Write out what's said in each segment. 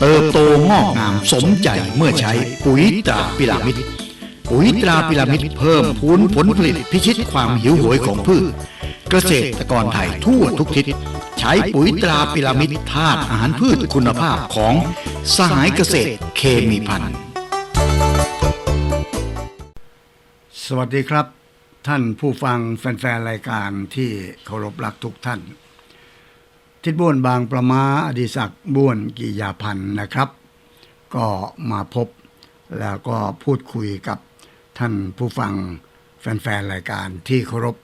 เติบโตงอกงามสมใจเมื่อใช้ปุ๋ยตราพิรามิดปุ๋ยตราพิรามิดเพิ่มพูนผลผลิตพิชิตความหิวโหยของพืช เกษตรกรไทยทั่วทุกทิศ ใช้ปุ๋ยตราพิรามิดธาตุอาหารพืชคุณภาพของสหายเกษตรเคมีพันธ์สวัสดีครับ ท่านผู้ฟังแฟนๆรายการที่เคารพรักทุกท่าน ทิดบ้วนบางประมาอดิศักดิ์บ้วนกิยาพันธ์นะครับ ก็มาพบแล้วก็พูดคุยกับท่านผู้ฟังแฟนๆรายการที่เคารพ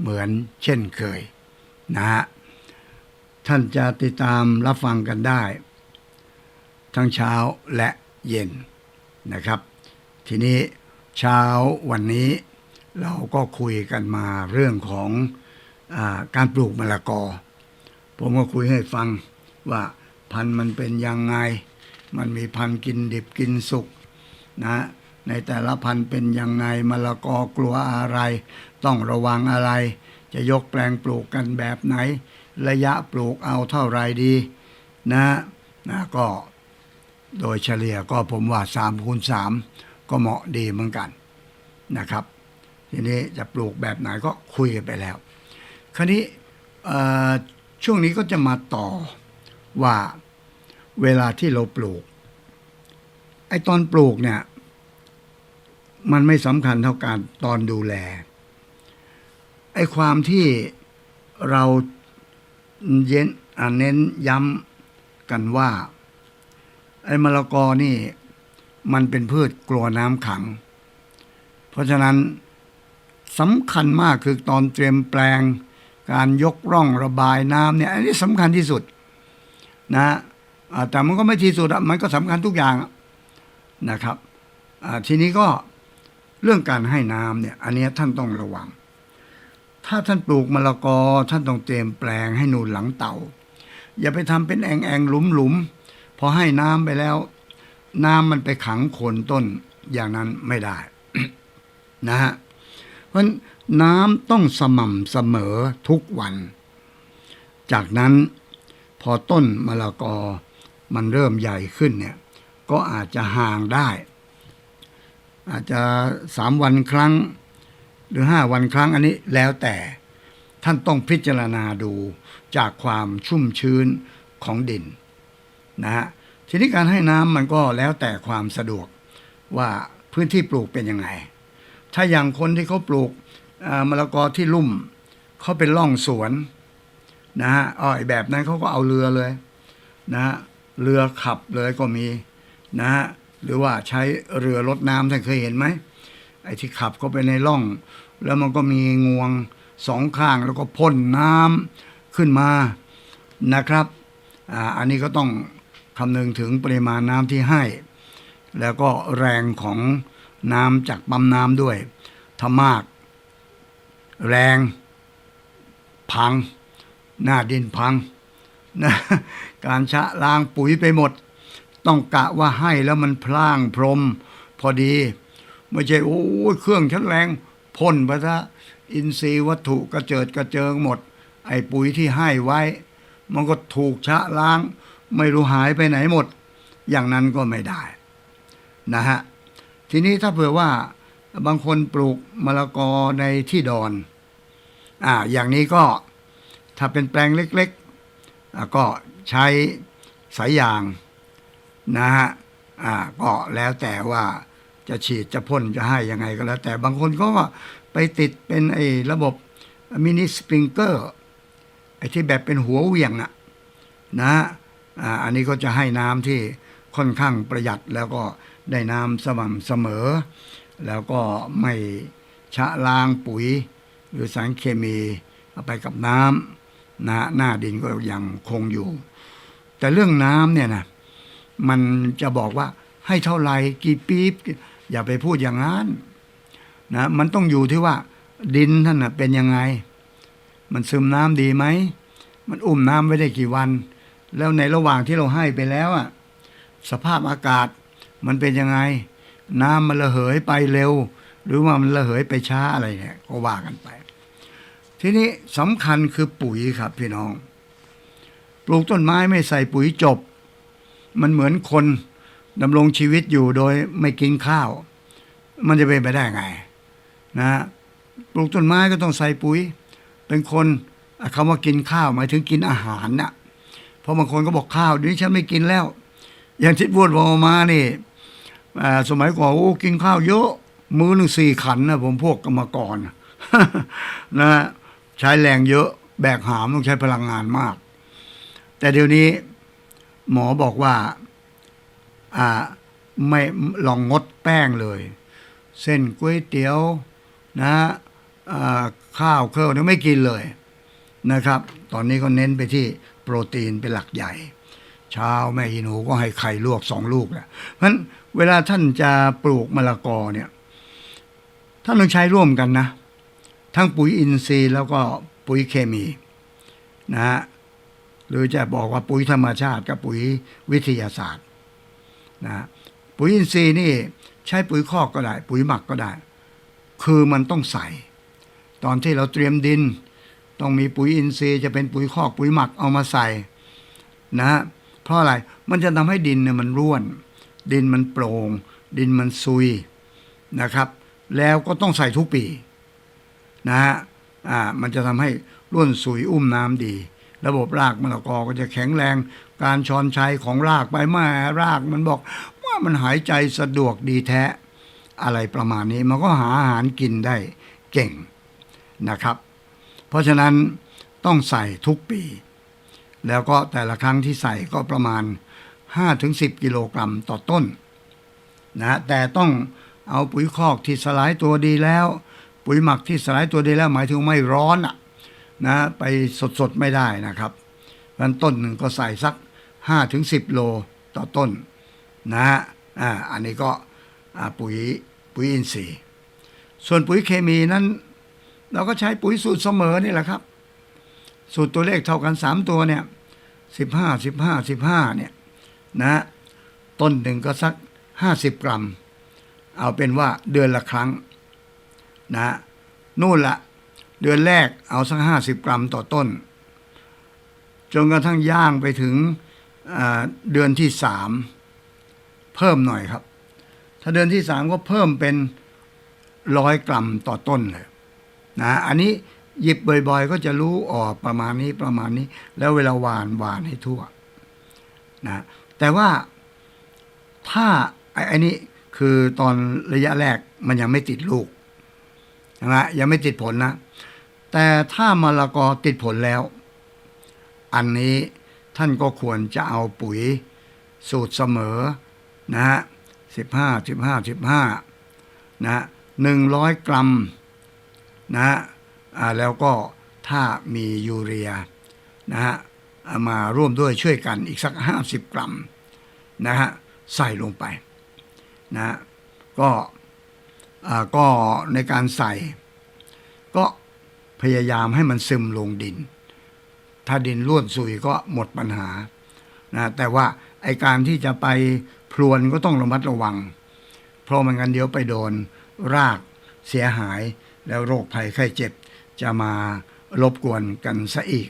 เหมือนเช่นเคยนะฮะท่านจะติดตามรับฟังกันได้ ทั้งเช้าและเย็นนะครับ ทีนี้เช้าวันนี้เราก็คุยกันมาเรื่องของอการปลูกมะละกอ ผมก็คุยให้ฟังว่าพันธุ์มันเป็นยังไง มันมีพันธุ์กินดิบกินสุกนะในแต่ละพันธุ์เป็นยังไงมะละกอกลัวอะไร ต้องระวังอะไร จะยกแปลงปลูกกันแบบไหน ระยะปลูกเอาเท่าไรดีนะนะก็โดยเฉลี่ยก็ผมว่า3คูณ3ก็เหมาะดีเหมือนกันนะครับ ทีนี้จะปลูกแบบไหนก็คุยกันไปแล้ว คราวนี้ ช่วงนี้ก็จะมาต่อว่าเวลาที่เราปลูก ไอ้ตอนปลูกเนี่ย มันไม่สำคัญเท่าการตอนดูแล ไอ้ความที่เราเย็นอ่าเน้นย้ำกันว่า ไอ้มะละกอนี่ มันเป็นพืชกลัวน้ำขัง เพราะฉะนั้นสำคัญมากคือตอนเตรียมแปลง การยกร่องระบายน้ำเนี่ยอันนี้สำคัญที่สุดนะแต่มันก็ไม่ที่สุดมันก็สำคัญทุกอย่างนะครับทีนี้ก็เรื่องการให้น้ำเนี่ย อันนี้ท่านต้องระวัง ถ้าท่านปลูกมะละกอท่านต้องเตรียมแปลงให้นูนหลังเต่าอย่าไปทำเป็นแองแองหลุมหลุมพอให้น้ำไปแล้ว น้ำมันไปขังโคนต้นอย่างนั้นไม่ได้นะฮะเพราะ น้ำต้องสม่ำเสมอทุกวัน จากนั้นพอต้นมะละกอมันเริ่มใหญ่ขึ้นเนี่ยก็อาจจะห่างได้ อาจจะสามวันครั้ง หรือห้าวันครั้งอันนี้แล้วแต่ท่านต้องพิจารณาดูจากความชุ่มชื้นของดินนะฮะทีนี้การให้น้ำมันก็แล้วแต่ความสะดวกว่าพื้นที่ปลูกเป็นยังไง ถ้าอย่างคนที่เขาปลูก มะละกอที่ลุ่มเขาเป็นร่องสวนนะฮะอ๋อแบบนั้นเขาก็เอาเรือเลยนะฮะเรือขับเลยก็มีนะฮะหรือว่าใช้เรือรดน้ำท่านเคยเห็นไหมไอ้ที่ขับเข้าไปในร่อง แล้วมันก็มีงวงสองข้างแล้วก็พ่นน้ำขึ้นมานะครับอ่าอันนี้ก็ต้องคำนึงถึงปริมาณน้ำที่ให้ แล้วก็แรงของน้ำจากปั๊มน้ำด้วยถ้ามาก แรง พัง หน้าดินพังนะการชะล้างปุ๋ยไปหมด ต้องกะว่าให้แล้วมันพล่างพรม พอดี ไม่ใช่โอ้เครื่องชั้นแรงพ่นไปซะอินทรีย์วัตถุกระเจิดกระเจิงหมด ไอ้ปุ๋ยที่ให้ไว้ มันก็ถูกชะล้าง ไม่รู้หายไปไหนหมด อย่างนั้นก็ไม่ได้นะฮะทีนี้ถ้าเผื่อว่า บางคนปลูกมะละกอในที่ดอนอ่าอย่างนี้ก็ถ้าเป็นแปลงเล็กๆก็ใช้สายยางนะฮะอ่าก็แล้วแต่ว่าจะฉีดจะพ่นจะให้ยังไงก็แล้ว แต่บางคนก็ไปติดเป็นไอ้ระบบมินิสปริงเกอร์ไอ้ที่แบบเป็นหัวเวี่ยงอะนะอ่าอันนี้ก็จะให้น้ำที่ค่อนข้างประหยัดแล้วก็ได้น้ำสม่ำเสมอ แล้วก็ไม่ชะล้างปุ๋ย หรือสารเคมีเอาไปกับน้ำนะหน้าดินก็ยังคงอยู่ แต่เรื่องน้ำเนี่ยนะมันจะบอกว่าให้เท่าไหร่กี่ปีบอย่าไปพูดอย่างนั้นนะมันต้องอยู่ที่ว่าดินท่านนะเป็นยังไง มันซึมน้ำดีไหม มันอุ้มน้ำไว้ได้กี่วัน แล้วในระหว่างที่เราให้ไปแล้วอะสภาพอากาศมันเป็นยังไง น้ำมันระเหยไปเร็ว หรือว่ามันระเหยไปช้าอะไรเนี่ยก็ว่ากันไป ทีนี้สำคัญคือปุ๋ยครับพี่น้อง ปลูกต้นไม้ไม่ใส่ปุ๋ยจบ มันเหมือนคนดำรงชีวิตอยู่โดยไม่กินข้าว มันจะเป็นไปได้ไงนะปลูกต้นไม้ก็ต้องใส่ปุ๋ย เป็นคนคำว่ากินข้าวหมายถึงกินอาหารน่ะเพราะบางคนก็บอกข้าวเดี๋ยวนี้ฉันไม่กินแล้ว อย่างทิดพูดบอมานี่ สมัยก่อนโอ้กินข้าวเยอะ มื้อหนึ่งสี่ขันนะผมพวกกรรมกรนะใช้แรงเยอะแบกหามต้องใช้พลังงานมาก แต่เดี๋ยวนี้หมอบอกว่าอ่าไม่ลองงดแป้งเลย เส้นก๋วยเตี๋ยวนะข้าวเครื่องนี่ไม่กินเลยนะครับ ตอนนี้ก็เน้นไปที่โปรตีนเป็นหลักใหญ่ เช้าแม่ยีหนูก็ให้ไข่ลวกสองลูกแหละเพราะฉะนั้น เวลาท่านจะปลูกมะละกอเนี่ย ท่านต้องใช้ร่วมกันนะ ทั้งปุ๋ยอินทรีย์แล้วก็ปุ๋ยเคมีนะฮะหรือจะบอกว่าปุ๋ยธรรมชาติกับปุ๋ยวิทยาศาสตร์นะฮะปุ๋ยอินทรีย์นี่ใช้ปุ๋ยคอกก็ได้ ปุ๋ยหมักก็ได้ คือมันต้องใส่ ตอนที่เราเตรียมดิน ต้องมีปุ๋ยอินทรีย์จะเป็นปุ๋ยคอกปุ๋ยหมักเอามาใส่นะฮะเพราะอะไรมันจะทำให้ดินเนี่ยมันร่วน ดินมันโปร่ง ดินมันซุยนะครับ แล้วก็ต้องใส่ทุกปีนะฮะอ่ามันจะทำให้ร่วนซุยอุ้มน้ำดี ระบบรากมะละกอก็จะแข็งแรง การชอนชัยของรากใบไม้รากมันบอกว่ามันหายใจสะดวกดีแท้ อะไรประมาณนี้มันก็หาอาหารกินได้เก่งนะครับ เพราะฉะนั้นต้องใส่ทุกปี แล้วก็แต่ละครั้งที่ใส่ก็ประมาณ 5-10 กิโลกรัมต่อต้นนะแต่ต้องเอาปุ๋ยคอกที่สลายตัวดีแล้ว ปุ๋ยหมักที่สลายตัวดีแล้วหมายถึงไม่ร้อนอะนะไปสดๆไม่ได้นะครับเพราะฉะนั้นต้นหนึ่งก็ใส่สัก 5-10 โลต่อต้นนะฮะอ่าอันนี้ก็ปุ๋ยปุ๋ยอินทรีย์ ส่วนปุ๋ยเคมีนั้น เราก็ใช้ปุ๋ยสูตรเสมอนี่แหละครับ สูตรตัวเลขเท่ากันสามตัวเนี่ยสิบห้าสิบห้าสิบห้าเนี่ย นะต้นหนึ่งก็สักห้าสิบกรัม เอาเป็นว่าเดือนละครั้งนะนู่นละเดือนแรกเอาสักห้าสิบกรัมต่อต้น จนกระทั่งย่างไปถึงเดือนที่สามเพิ่มหน่อยครับ ถ้าเดือนที่สามก็เพิ่มเป็นร้อยกรัมต่อต้นเลยนะอันนี้หยิบบ่อยๆ ก็จะรู้ออกประมาณนี้ประมาณนี้ แล้วเวลาหวานหวานให้ทั่วนะ แต่ว่าถ้าไอ้ไอนี้คือตอนระยะแรกมันยังไม่ติดลูกนะยังไม่ติดผลนะ แต่ถ้ามะละกอติดผลแล้ว อันนี้ท่านก็ควรจะเอาปุ๋ยสูตรเสมอนะฮะสิบห้าสิบห้าสิบห้านะหนึ่งร้อยกรัมนะฮะอ่าแล้วก็ถ้ามียูเรียนะฮะ มาร่วมด้วยช่วยกันอีกสักห้าสิบกรัมนะฮะใส่ลงไปนะฮะก็ก็ในการใส่ ก็พยายามให้มันซึมลงดิน ถ้าดินร่วนซุยก็หมดปัญหานะแต่ว่าไอการที่จะไปพรวนก็ต้องระมัดระวัง เพราะมันกันเดี๋ยวไปโดนรากเสียหายแล้วโรคภัยไข้เจ็บจะมารบกวนกันซะอีก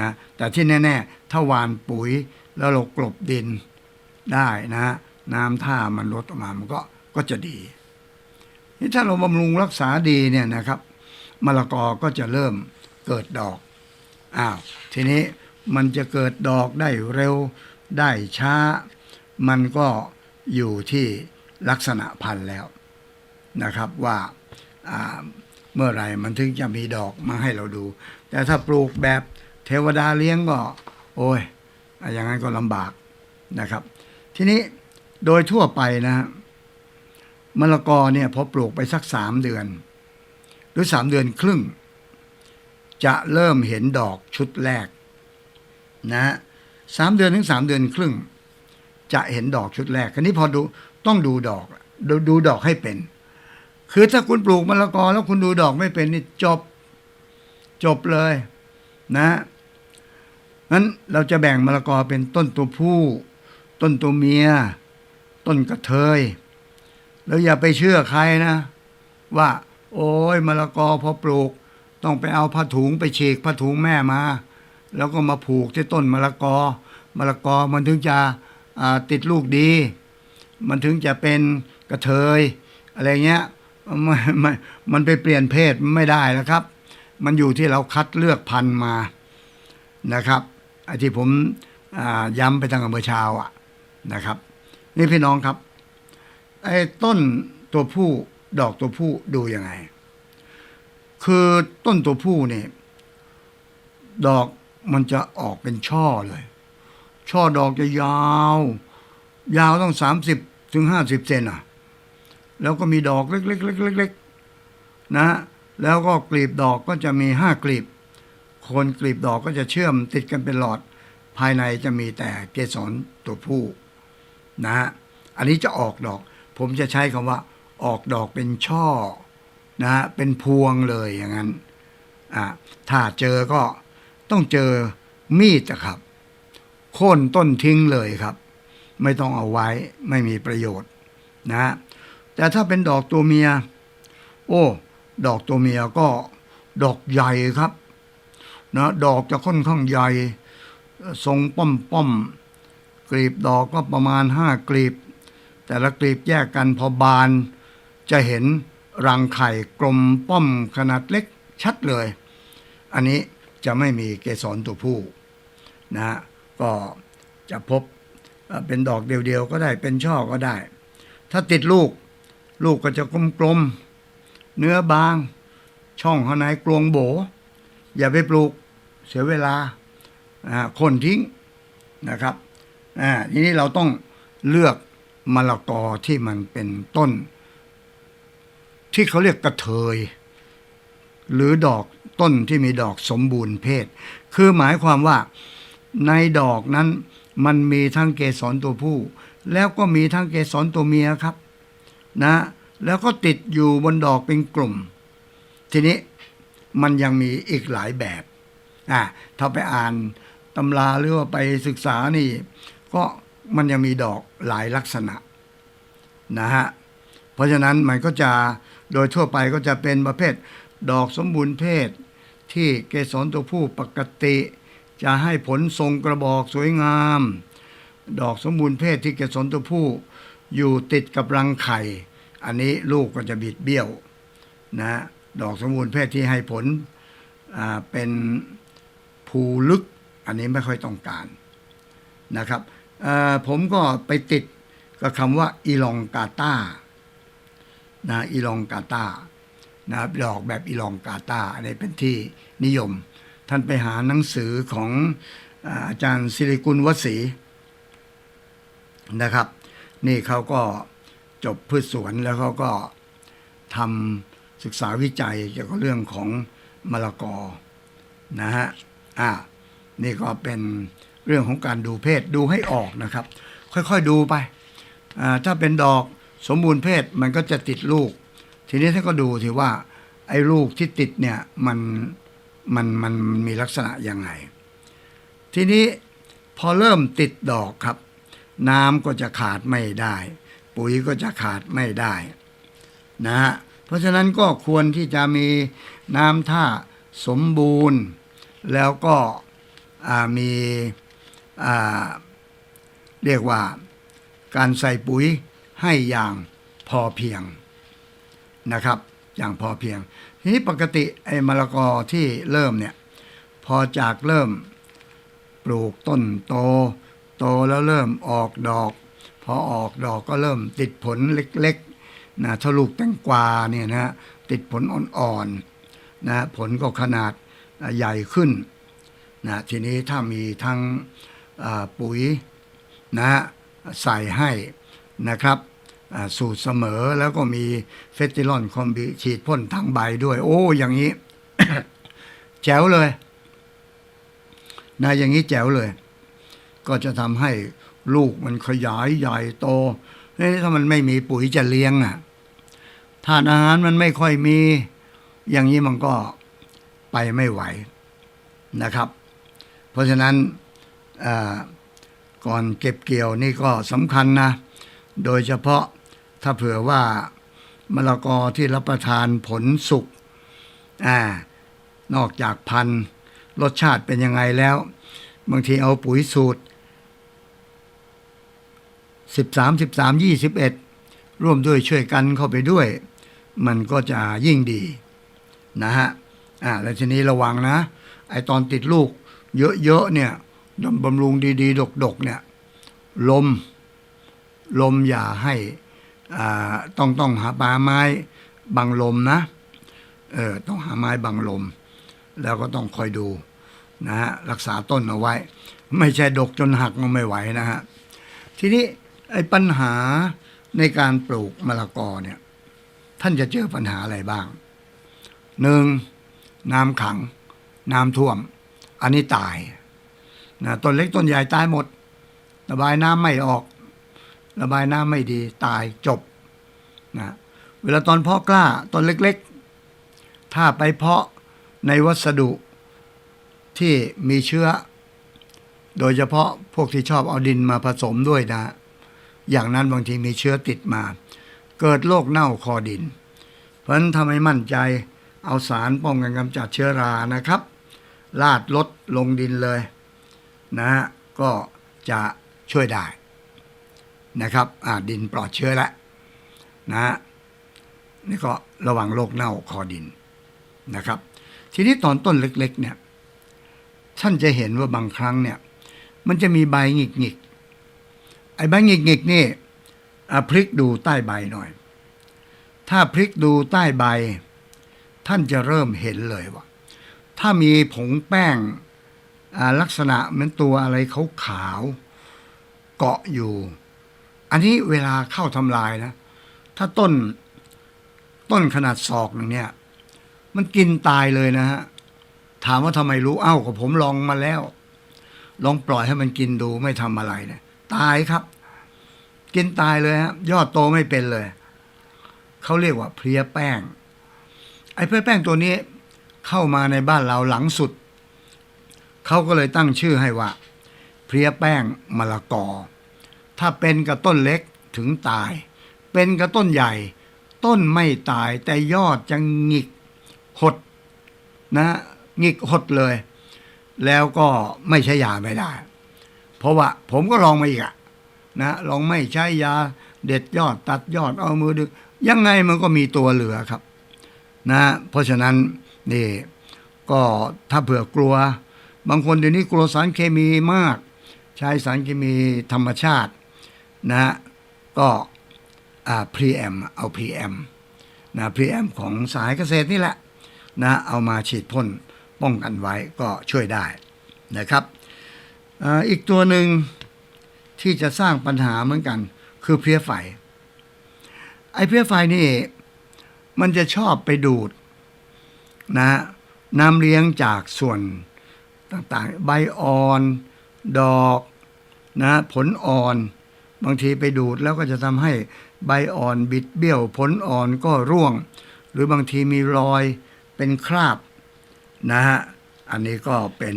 นะแต่ที่แน่ๆถ้าวานปุ๋ยแล้วเรากลบดินได้นะน้ำท่ามันลดออกมามันก็ก็จะดี นี่ถ้าเราบำรุงรักษาดีเนี่ยนะครับมะละกอก็จะเริ่มเกิดดอกอ้าวทีนี้มันจะเกิดดอกได้เร็วได้ช้า มันก็อยู่ที่ลักษณะพันธุ์แล้วนะครับว่าเมื่อไรมันถึงจะมีดอกมาให้เราดู แต่ถ้าปลูกแบบ เทวดาเลี้ยงก็ โอ้ย อย่างนั้นก็ลำบากนะครับ ทีนี้โดยทั่วไปนะมะละกอเนี่ยพอปลูกไปสักสามเดือน หรือสามเดือนครึ่ง จะเริ่มเห็นดอกชุดแรก นะสามเดือนถึงสามเดือนครึ่ง จะเห็นดอกชุดแรกคราวนี้พอดูต้องดูดอกดดูดอกให้เป็น คือถ้าคุณปลูกมะละกอแล้วคุณดูดอกไม่เป็นนี่จบจบเลย นะ นั้นเราจะแบ่งมะละกอเป็นต้นตัวผู้ ต้นตัวเมีย ต้นกระเทย แล้วอย่าไปเชื่อใครนะ ว่า โอ้ยมะละกอพอปลูก ต้องไปเอาผ้าถุงไปฉีกผ้าถุงแม่มา แล้วก็มาผูกที่ต้นมะละกอมะละกอมันถึงจะติดลูกดี มันถึงจะเป็นกระเทย อะไรเงี้ยมันมันมันไปเปลี่ยนเพศไม่ได้แล้วครับ มันอยู่ที่เราคัดเลือกพันธุ์มานะครับ ไอ้ที่ผมย้ำไปตั้งแต่เมื่อเช้าอะนะครับ นี่พี่น้องครับ ไอ้ต้นตัวผู้ดอกตัวผู้ดูยังไง คือต้นตัวผู้เนี่ยดอกมันจะออกเป็นช่อเลย ช่อดอกจะยาว ยาวต้องสามสิบถึงห้าสิบเซนอะ แล้วก็มีดอกเล็กๆๆๆนะ แล้วก็กลีบดอกก็จะมีห้ากลีบ คนกลีบดอกก็จะเชื่อมติดกันเป็นหลอด ภายในจะมีแต่เกสรตัวผู้นะฮะอันนี้จะออกดอก ผมจะใช้คำว่า ออกดอกเป็นช่อนะฮะเป็นพวงเลยอย่างนั้นอ่าถ้าเจอก็ต้องเจอมีดอะครับโค่นต้นทิ้งเลยครับ ไม่ต้องเอาไว้ไม่มีประโยชน์นะฮะแต่ถ้าเป็นดอกตัวเมีย โอ้ ดอกตัวเมียก็ดอกใหญ่ครับ นะดอกจะค่อนข้างใหญ่ ทรงป้อมป้อมๆกลีบดอกก็ประมาณห้ากลีบ แต่ละกลีบแยกกันพอบาน จะเห็นรังไข่กลมป้อมขนาดเล็กชัดเลย อันนี้จะไม่มีเกสรตัวผู้นะ ก็จะพบเอ่อเป็นดอกเดียวๆก็ได้เป็นช่อก็ได้ ถ้าติดลูกลูกก็จะกลมๆเนื้อบาง ช่องข้างในกลวงโบ อย่าไปปลูก เสียเวลาคนทิ้งนะครับทีนี้เราต้องเลือกมะละกอที่มันเป็นต้น ที่เขาเรียกกระเทย หรือดอกต้นที่มีดอกสมบูรณ์เพศ คือหมายความว่าในดอกนั้นมันมีทั้งเกสรตัวผู้ แล้วก็มีทั้งเกสรตัวเมียครับนะแล้วก็ติดอยู่บนดอกเป็นกลุ่ม ทีนี้มันยังมีอีกหลายแบบ อะถ้าไปอ่านตำราหรือว่าไปศึกษานี่ ก็มันยังมีดอกหลายลักษณะนะฮะเพราะฉะนั้นมันก็จะโดยทั่วไปก็จะเป็นประเภทดอกสมบูรณ์เพศ ที่เกสรตัวผู้ปกติ จะให้ผลทรงกระบอกสวยงาม ดอกสมบูรณ์เพศที่เกสรตัวผู้อยู่ติดกับรังไข่ อันนี้ลูกก็จะบิดเบี้ยวนะดอกสมบูรณ์เพศที่ให้ผลเป็น ภูลึกอันนี้ไม่ค่อยต้องการนะครับผมก็ไปติดกับคำว่าอีลองกาตานะอีลองกาตานะดอกแบบอีลองกาตาอันนี้เป็นที่นิยม ท่านไปหาหนังสือของอาจารย์สิริกุลวสีนะครับ นี่เขาก็จบพืชสวนแล้วเขาก็ทำศึกษาวิจัยเกี่ยวกับเรื่องของมะละกอนะฮะ อ่า นี่ก็เป็นเรื่องของการดูเพศดูให้ออกนะครับ ค่อยๆดูไปอ่าถ้าเป็นดอกสมบูรณ์เพศมันก็จะติดลูก ทีนี้ท่านก็ดูทีว่า ไอ้ลูกที่ติดเนี่ยมันมันมันมีลักษณะยังไง ทีนี้พอเริ่มติดดอกครับ น้ำก็จะขาดไม่ได้ ปุ๋ยก็จะขาดไม่ได้นะฮะเพราะฉะนั้นก็ควรที่จะมีน้ำท่าสมบูรณ์ แล้วก็มีเรียกว่าการใส่ปุ๋ยให้อย่างพอเพียงนะครับ อย่างพอเพียง ทีนี้ปกติไอ้มะละกอที่เริ่มเนี่ยพอจากเริ่มปลูกต้นโต โตแล้วเริ่มออกดอก พออออกดอกก็เริ่มติดผลเล็กๆนะถ้าลูกแตงกวาเนี่ยนะติดผลอ่อนๆนะผลก็ขนาด ใหญ่ขึ้นนะทีนี้ถ้ามีทั้งปุ๋ยนะใส่ให้นะครับสูตรเสมอแล้วก็มีเฟสติลอนคอมบิฉีดพ่นทั้งใบด้วย โอ้อย่างนี้ แจ๋วเลยนะอย่างนี้แจ๋วเลย ก็จะทำให้ลูกมันขยายใหญ่โตเฮ้ยถ้ามันไม่มีปุ๋ยจะเลี้ยงอะธาตุอาหารมันไม่ค่อยมี อย่างนี้มันก็ ไปไม่ไหวนะครับ เพราะฉะนั้นก่อนเก็บเกี่ยวนี่ก็สำคัญนะ โดยเฉพาะถ้าเผื่อว่ามะละกอที่รับประทานผลสุกอ่านอกจากพันธุ์รสชาติเป็นยังไงแล้ว บางทีเอาปุ๋ยสูตรสิบสามสิบสามยี่สิบเอ็ดร่วมด้วยช่วยกันเข้าไปด้วย มันก็จะยิ่งดีนะฮะ อ่าแล้วทีนี้ระวังนะ ไอตอนติดลูก เยอะๆเนี่ยบำรุงดีๆ ดกๆเนี่ย ลม ลมอย่าให้อ่าต้องต้องหาปลาไม้บังลมนะ เออต้องหาไม้บังลม แล้วก็ต้องคอยดูนะฮะรักษาต้นเอาไว้ ไม่ใช่ดกจนหักก็ไม่ไหวนะฮะทีนี้ไอ้ปัญหาในการปลูกมะละกอเนี่ย ท่านจะเจอปัญหาอะไรบ้างหนึ่ง น้ำขัง น้ำท่วม อันนี้ตายนะต้นเล็กต้นใหญ่ตายหมด ระบายน้ำไม่ออก ระบายน้ำไม่ดี ตายจบนะเวลาตอนเพาะกล้าต้นเล็กๆ ถ้าไปเพาะในวัสดุที่มีเชื้อ โดยเฉพาะพวกที่ชอบเอาดินมาผสมด้วยนะ อย่างนั้นบางทีมีเชื้อติดมา เกิดโรคเน่าคอดิน เพราะฉะนั้นทำให้มั่นใจ เอาสารป้องกันกำจัดเชื้อรานะครับลาดลดลงดินเลยนะฮะก็จะช่วยได้นะครับดินปลอดเชื้อแล้วนะฮะนี่ก็ระวังโรคเน่าคอดินนะครับ ทีนี้ตอนต้นเล็กๆเนี่ยท่านจะเห็นว่าบางครั้งเนี่ย มันจะมีใบหงิกหงิกไอ้ใบหงิกหงิกนี่อะพลิกดูใต้ใบหน่อย ถ้าพลิกดูใต้ใบ ท่านจะเริ่มเห็นเลยว่า ถ้ามีผงแป้งลักษณะเหมือนตัวอะไรขาวๆเกาะอยู่ อันนี้เวลาเข้าทำลายนะ ถ้าต้นต้นขนาดศอกหนึ่งเนี่ย มันกินตายเลยนะฮะ ถามว่าทำไมรู้เอ้าก็ผมลองมาแล้ว ลองปล่อยให้มันกินดูไม่ทำอะไรเนี่ย ตายครับ กินตายเลยฮะ ยอดโตไม่เป็นเลย เขาเรียกว่าเพลียแป้ง ไอ้เพลียแป้งตัวนี้เข้ามาในบ้านเราหลังสุด เขาก็เลยตั้งชื่อให้ว่า เพลียแป้งมะละกอ ถ้าเป็นกับต้นเล็กถึงตาย เป็นกับต้นใหญ่ ต้นไม่ตายแต่ยอดจะหงิกหดนะหงิกหดเลย แล้วก็ไม่ใช้ยาไม่ได้ เพราะว่าผมก็ลองมาอีกอะนะลองไม่ใช้ยาเด็ดยอดตัดยอดเอามือดึงยังไงมันก็มีตัวเหลือครับ นะเพราะฉะนั้นนี่ก็ถ้าเผื่อกลัว บางคนเดี๋ยวนี้กลัวสารเคมีมาก ใช้สารเคมีธรรมชาตินะก็อ่าพรีแอมเอาพรีแอมนะพรีแอมของสายเกษตรนี่แหละนะเอามาฉีดพ่นป้องกันไว้ก็ช่วยได้นะครับอ,อีกตัวหนึ่งที่จะสร้างปัญหาเหมือนกัน คือเพลี้ยไฟไอ้เพลี้ยไฟนี่ มันจะชอบไปดูดนะน้ำเลี้ยงจากส่วนต่างๆ ใบอ่อน ดอกนะผลอ่อน บางทีไปดูดแล้วก็จะทำให้ใบอ่อนบิดเบี้ยว ผลอ่อนก็ร่วง หรือบางทีมีรอยเป็นคราบนะฮะอันนี้ก็เป็น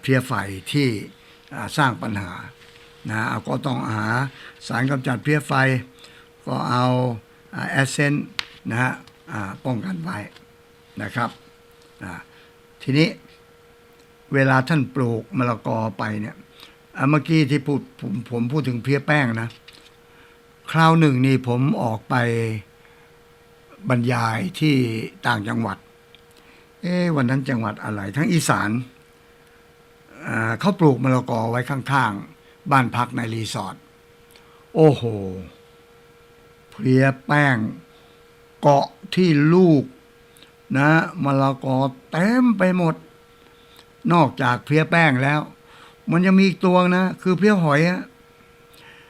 เพลียไฟที่สร้างปัญหานะก็ต้องหาสารกำจัดเพลียไฟ ก็เอาแอสเซน นะฮะอ่าป้องกันไว้นะครับอ่าทีนี้เวลาท่านปลูกมะละกอไปเนี่ยอ่าเมื่อกี้ที่พูดผมผมพูดถึงเพลียแป้งนะ คราวหนึ่งนี่ผมออกไปบรรยายที่ต่างจังหวัด เอ๊วันนั้นจังหวัดอะไร ทั้งอีสานอ่าเขาปลูกมะละกอไว้ข้างๆ บ้านพักในรีสอร์ท โอ้โห เพลียแป้ง เกาะที่ลูกนะมะละกอเต็มไปหมด นอกจากเพลียแป้งแล้ว มันยังมีอีกตัวนะ คือเพลียหอยฮะ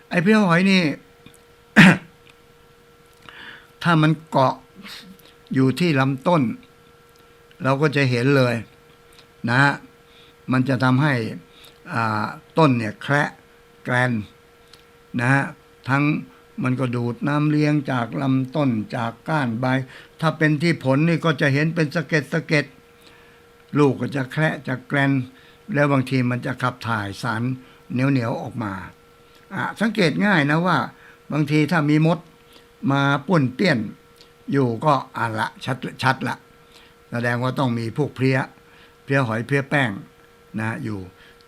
ไอ้เพลียหอยนี่ ถ้ามันเกาะอยู่ที่ลำต้น เราก็จะเห็นเลย นะ มันจะทำให้อ่าต้นเนี่ยแคระแกรนนะฮะทั้ง มันก็ดูดน้ำเลี้ยงจากลำต้นจากก้านใบ ถ้าเป็นที่ผลนี่ก็จะเห็นเป็นสะเก็ดสะเก็ดลูกก็จะแคระจะแกรนแล้วบางทีมันจะขับถ่ายสารเหนียวเหนียวๆออกมาอะสังเกตง่ายนะว่า บางทีถ้ามีมดมาป่วนเปี้ยน อยู่ก็อ่านละชัดชัดละแสดงว่าต้องมีพวกเพลี้ย เพลี้ยหอยเพลี้ยแป้งนะอยู่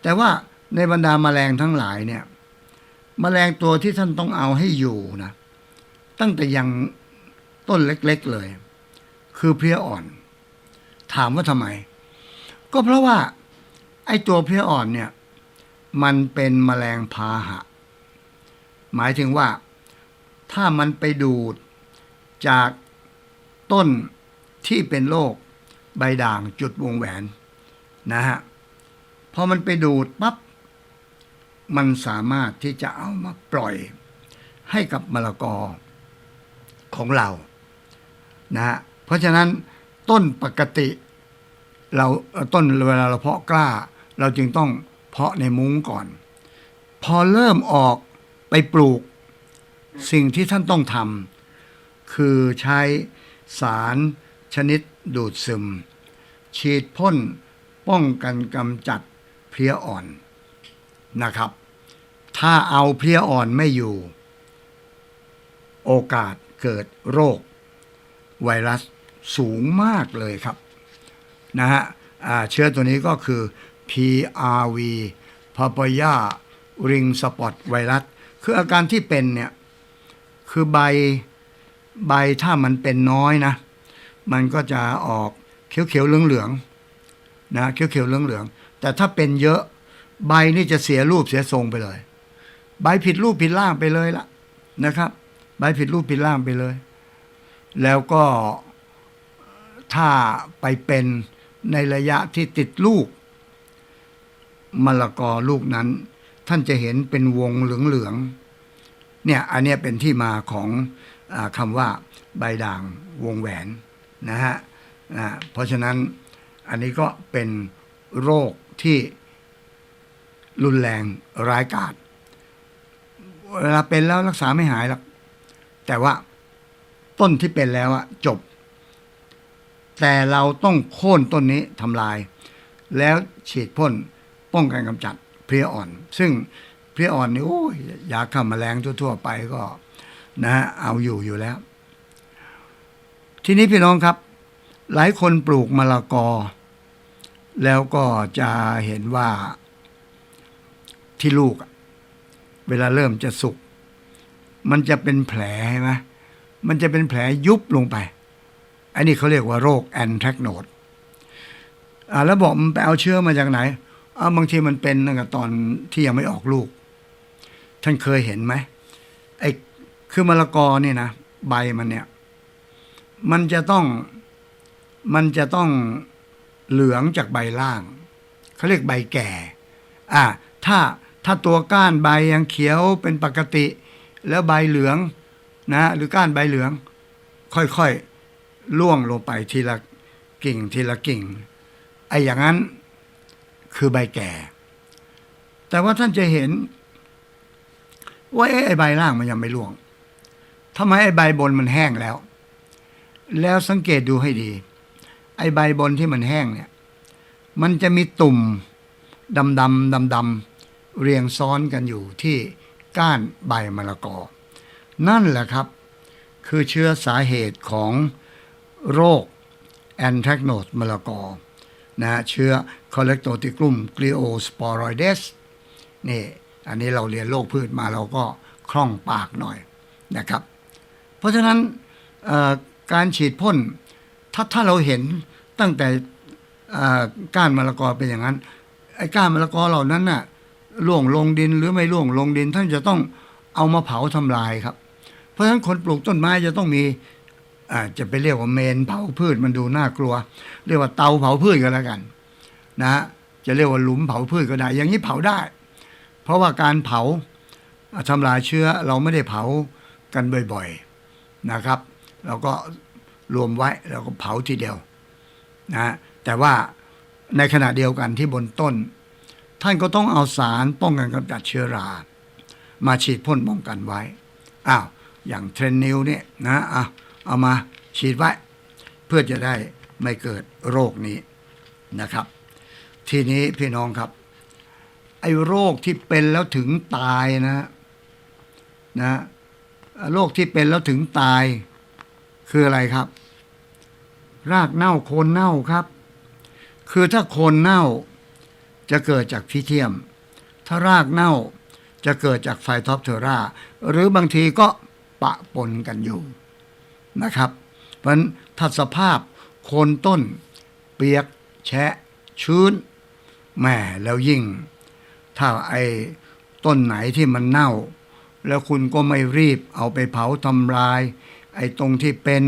แต่ว่าในบรรดาแมลงทั้งหลายเนี่ย แมลงตัวที่ท่านต้องเอาให้อยู่นะ ตั้งแต่ยังต้นเล็กๆเลย คือเพลี้ยอ่อน ถามว่าทำไม ก็เพราะว่า ไอ้ตัวเพลี้ยอ่อนเนี่ย มันเป็นแมลงพาหะ หมายถึงว่า ถ้ามันไปดูดจากต้นที่เป็นโรคใบด่างจุดวงแหวนนะฮะพอมันไปดูดปั๊บ มันสามารถที่จะเอามาปล่อยให้กับมะละกอของเรานะฮะเพราะฉะนั้นต้นปกติเราต้นเวลาเราเพาะกล้า เราจึงต้องเพาะในมุ้งก่อน พอเริ่มออกไปปลูกสิ่งที่ท่านต้องทำคือใช้สารชนิดดูดซึม ฉีดพ่นป้องกันกำจัดเพลี้ยอ่อน นะครับ ถ้าเอาเพลี้ยอ่อนไม่อยู่ โอกาสเกิดโรค ไวรัสสูงมากเลยครับนะฮะเชื้อตัวนี้ก็คือ PRV Papaya Ring Spot Virus คืออาการที่เป็นเนี่ย คือใบใบถ้ามันเป็นน้อยนะ มันก็จะออกเขียวๆเหลืองๆนะเขียวๆเหลืองๆแต่ถ้าเป็นเยอะ ใบนี่จะเสียรูปเสียทรงไปเลย ใบผิดรูปผิดร่างไปเลยละนะครับ ใบผิดรูปผิดร่างไปเลย แล้วก็ถ้าไปเป็นในระยะที่ติดลูกมะละกอลูกนั้น ท่านจะเห็นเป็นวงเหลืองๆเนี่ยอันนี้เป็นที่มาของอคำว่าใบด่างวงแหวนนะฮะอ่าเพราะฉะนั้นอันนี้ก็เป็นโรคที่ รุนแรงร้ายกาจเวลาเป็นแล้วรักษาไม่หายหรอกแต่ว่าต้นที่เป็นแล้วอะจบ แต่เราต้องโค่นต้นนี้ทำลาย แล้วฉีดพ่นป้องกันกำจัดเพลียอ่อน ซึ่งเพลียอ่อนนี่โอ้ยยาฆ่าแมลงทั่ว ๆ ไปก็ นะฮะเอาอยู่อยู่แล้ว ทีนี้พี่น้องครับ หลายคนปลูกมะละกอ แล้วก็จะเห็นว่า ที่ลูก เวลาเริ่มจะสุก มันจะเป็นแผลใช่ไหมมันจะเป็นแผลยุบลงไป อันนี้เขาเรียกว่าโรคแอนแทรกโนดอ่าแล้วบอกมันไปเอาเชื้อมาจากไหนอ่าบางทีมันเป็นตั้งแต่ตอนที่ยังไม่ออกลูก ท่านเคยเห็นไหมไอ้คือมะละกอเนี่ยนะใบมันเนี่ย มันจะต้องมันจะต้องเหลืองจากใบล่าง เขาเรียกใบแก่ อ่า ถ้า ถ้าตัวก้านใบยังเขียวเป็นปกติ แล้วใบเหลืองนะ หรือก้านใบเหลือง ค่อยๆล่วงลงไปทีละกิ่งทีละกิ่งไอ้อย่างนั้นคือใบแก่ แต่ว่าท่านจะเห็น ว่าไอ้ใบล่างมันยังไม่ร่วงทำไมไอ้ใบบนมันแห้งแล้ว แล้วสังเกตดูให้ดี ไอ้ใบบนที่มันแห้งเนี่ย มันจะมีตุ่มดำดำดำดำๆ เรียงซ้อนกันอยู่ที่ก้านใบมะละกอ นั่นแหละครับ คือเชื้อสาเหตุของโรคแอนแทรกโนดมะละกอนะเชื้อคอเลกโตติกลุมกลีโอสปอรอยเดสนี่อันนี้เราเรียนโรคพืชมาเราก็คล่องปากหน่อยนะครับ เพราะฉะนั้นการฉีดพ่นถ้าถ้าเราเห็นตั้งแต่ก้านมะละกอเป็นอย่างนั้นไอ้ก้านมะละกอเหล่านั้นน่ะ ล่วงลงดินหรือไม่ล่วงลงดิน ท่านจะต้องเอามาเผาทำลายครับ เพราะฉะนั้นคนปลูกต้นไม้จะต้องมีอาจะไปเรียกว่าเมนเผาพืชมันดูน่ากลัว เรียกว่าเตาเผาพืชก็แล้วกัน นะฮะจะเรียกว่าหลุมเผาพืชก็ได้ อย่างนี้เผาได้ เพราะว่าการเผาทำลายเชื้อเราไม่ได้เผากันบ่อยๆนะครับ เราก็รวมไว้แล้วก็เผาทีเดียวนะแต่ว่าในขณะเดียวกันที่บนต้น ท่านก็ต้องเอาสารป้องกันกำจัดเชื้อรา มาฉีดพ่นป้องกันไว้ อ้าว อย่างเทรนนิวเนี่ยนะอะเอามาฉีดไว้ เพื่อจะได้ไม่เกิดโรคนี้นะครับ ทีนี้พี่น้องครับ ไอ้โรคที่เป็นแล้วถึงตายนะนะโรคที่เป็นแล้วถึงตายคืออะไรครับ รากเน่าโคนเน่าครับ คือถ้าโคนเน่า จะเกิดจากพิเทียม ถ้ารากเน่าจะเกิดจากไฟท็อปเทอร่าหรือบางทีก็ปะปนกันอยู่นะครับ เพราะฉะนั้นถ้าสภาพโคนต้น เปียก แฉะ ชื้นแหม่แล้วยิ่ง ถ้าไอ้ต้นไหนที่มันเน่า แล้วคุณก็ไม่รีบเอาไปเผาทำลาย ไอ้ตรงที่เป็น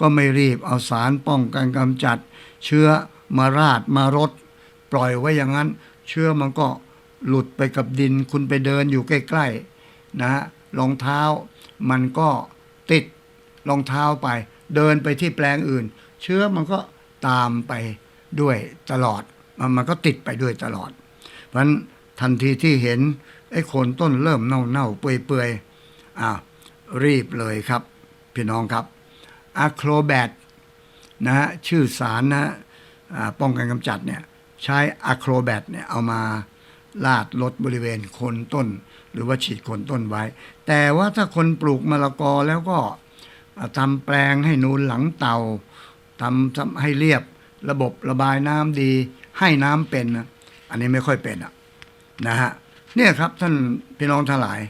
ก็ไม่รีบเอาสารป้องกันกำจัด เชื้อมาราดมารด ปล่อยไว้อย่างนั้น เชื้อมันก็หลุดไปกับดิน คุณไปเดินอยู่ใกล้ๆนะฮะรองเท้ามันก็ติดรองเท้าไป เดินไปที่แปลงอื่น เชื้อมันก็ตามไปด้วยตลอด มันมันก็ติดไปด้วยตลอด เพราะฉะนั้นทันทีที่เห็นไอ้โคนต้นเริ่มเน่าๆเปื่อยๆอ่ารีบเลยครับ พี่น้องครับอะโครแบตนะฮะชื่อสารนะฮะป้องกันกำจัดเนี่ย ใช้อะโครแบตเนี่ยเอามาลาดลดบริเวณโคนต้น หรือว่าฉีดโคนต้นไว้ แต่ว่าถ้าคนปลูกมะละกอแล้วก็ทำแปลงให้นูนหลังเตาทำทำให้เรียบระบบระบายน้ำดี ให้น้ำเป็นนะอันนี้ไม่ค่อยเป็นอะนะฮะเนี่ยครับท่านพี่น้องทั้งหลาย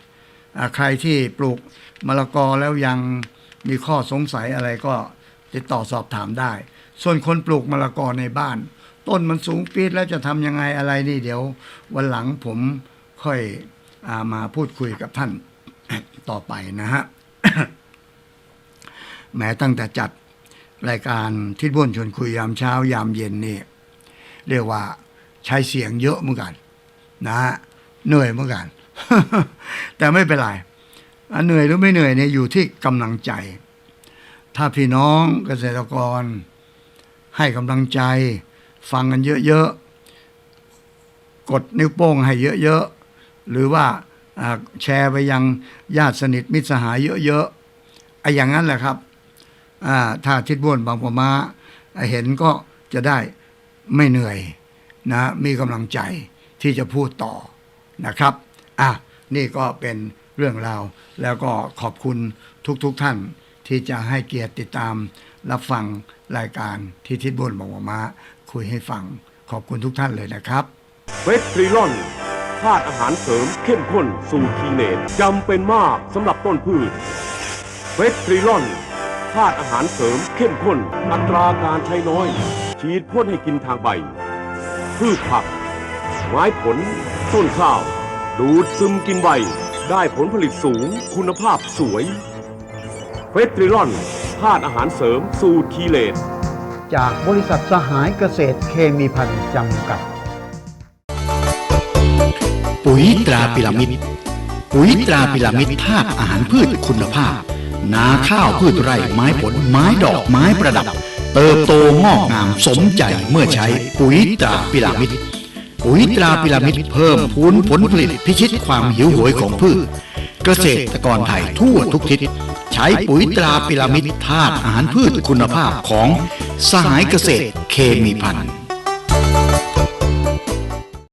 ใครที่ปลูกมะละกอแล้วยังมีข้อสงสัยอะไรก็ติดต่อสอบถามได้ ส่วนคนปลูกมะละกอในบ้าน ต้นมันสูงปีดแล้วจะทำยังไงอะไรนี่เดี๋ยววันหลังผมค่อยอามาพูดคุยกับท่านต่อไปนะฮะแม้ตั้งแต่จัดรายการทิศบ้วนชวนคุยยามเช้ายามเย็นนี่เรียกว่าใช้เสียงเยอะเหมือนกัน นะฮะเหนื่อยเหมือนกัน แต่ไม่เป็นไรเหนื่อยหรือไม่เหนื่อยเนี่ยอยู่ที่กำลังใจ ถ้าพี่น้องเกษตรกรให้กำลังใจ ฟังกันเยอะๆ กดนิ้วโป้งให้เยอะๆ หรือว่าแชร์ไปยังญาติสนิทมิตรสหายเยอะๆไอ้อย่างนั้นแหละครับถ้าทิศบ้วนบางปะมาเห็นก็จะได้ไม่เหนื่อยนะมีกำลังใจที่จะพูดต่อนะครับอะนี่ก็เป็นเรื่องราวแล้วก็ขอบคุณทุกๆทท่านที่จะให้เกียรติติดตามรับฟังรายการที่ทิศบนบอกว่ามา คุยให้ฟัง ขอบคุณทุกท่านเลยนะครับเฟสทริลอนธาตุอาหารเสริมเข้มข้นสู่ทีเนตจำเป็นมากสำหรับต้นพืชเฟสทริลอนธาตุอาหารเสริมเข้มข้น อัตราการใช้น้อย ฉีดพ่นให้กินทางใบ พืชผัก ไม้ผล ต้นข้าว ดูดซึมกินใบ ได้ผลผลิตสูง คุณภาพสวยเฟสทริลอนธาตุอาหารเสริมสู่ทีเลต จากบริษัทสหายเกษตรเคมีพันธ์จำกัด ปุ๋ยตราพิรามิด ปุ๋ยตราพิรามิดธาตุอาหารพืชคุณภาพ นาข้าวพืชไร่ไม้ผลไม้ดอกไม้ประดับ เติบโตงอกงามสมใจเมื่อใช้ปุ๋ยตราพิรามิด ปุ๋ยตราพิรามิดเพิ่มพูนผลผลิตพิชิตความหิวโหยของพืช เกษตรกรไทยทั่วทุกทิศ ใช้ปุ๋ยตราพิรามิดธาตุอาหารพืชคุณภาพของสหายเกษตรเคมีพันธุ์